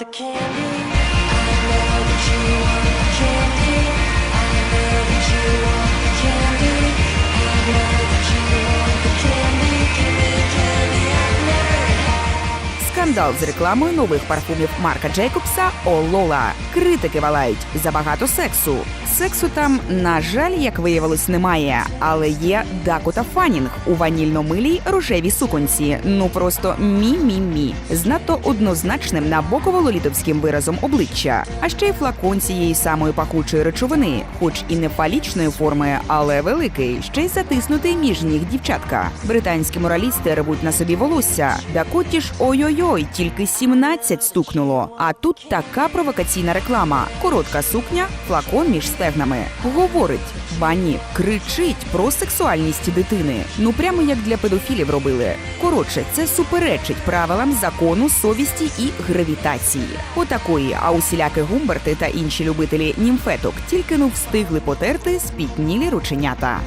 the candy. Скандал з рекламою нових парфумів Марка Джейкобса Олола. Критики валають забагато сексу. Сексу там, на жаль, як виявилось, немає, але є Дакота Фанінг у ванільно-милій рожевій суконці. Ну просто мі-мі-мі. з надто однозначним набоково-лолітовським виразом обличчя. А ще й флакон цієї самої пахучої речовини, хоч і не фалічної форми, але великий, ще й затиснутий між ніг дівчатка. Британські моралісти ревуть на собі волосся. Дакоті ж ой-ой-ой, тільки 17 стукнуло. А тут така провокаційна реклама: коротка сукня, флакон між стегнами. Говорить, бані кричить про сексуальність дитини. Ну прямо як для педофілів робили. Коротше, це суперечить правилам закону, совісті і гравітації. Отакої, а усіляки гумберти та інші любителі німфеток тільки ну встигли потерти спітнілі рученята.